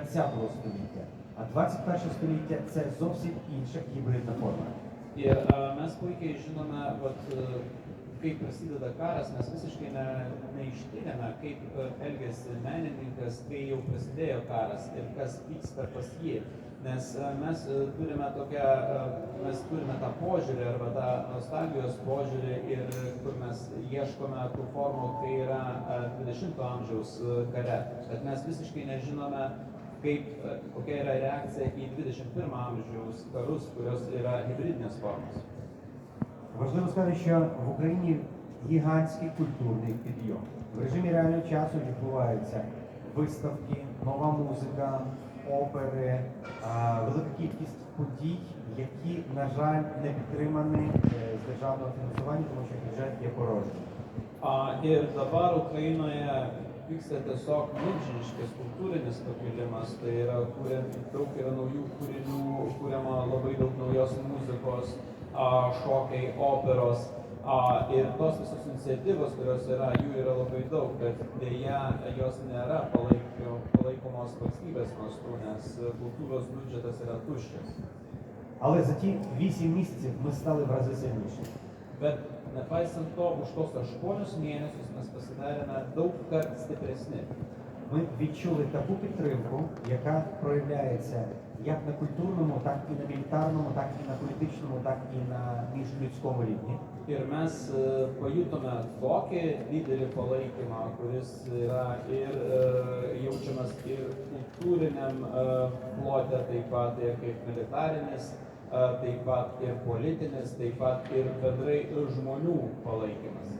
20 століття. А 21 століття це зовсім інша гібридна форма. Ir a, mes puikiai žinome, vat, e, kaip prasideda karas, mes visiškai ne, neištyrėme, kaip e, elgėsi menininkas, kai jau prasidėjo karas ir kas vyksta pas jį. Nes e, mes e, turime tokią, e, mes turime tą požiūrį arba tą nostalgijos požiūrį ir e, kur mes ieškome tų formų, kai yra e, 20-ojo amžiaus e, kare. Bet mes visiškai nežinome, kaip, kokia yra reakcija į 21 amžiaus karus, kurios yra hybridinės formos. Важливо сказати, що в Україні гігантський культурний підйом. В режимі реального часу відбуваються виставки, нова музика, опери, велика кількість подій, які, на жаль, не підтримані е, з державного фінансування, тому що бюджет є порожній. Ir dabar Ukrainoje vyksta tiesiog milžiniškas kultūrinis pakilimas, tai yra kuriant daug yra naujų kūrinių, kuriama labai daug naujos muzikos, a, šokiai, operos. A, ir tos visos iniciatyvos, kurios yra, jų yra labai daug, bet dėja jos nėra palaikio, palaikomos valstybės mastu, nes kultūros biudžetas yra tuščias. Але за ті 8 місяців ми стали в рази сильніші. Bet nepaisant to, už tos aštuonius mėnesius mes pasidarėme daug kart stipresni. Ми відчули таку підтримку, яка проявляється як на культурному, так і на мілітарному, так і на політичному, так і на міжлюдському рівні. Ir mes e, pajutome tokį didelį palaikymą, kuris yra ir e, jaučiamas ir kultūriniam e, plote, taip pat ir kaip militarinis, e, taip pat ir politinis, taip pat ir bendrai žmonių palaikymas.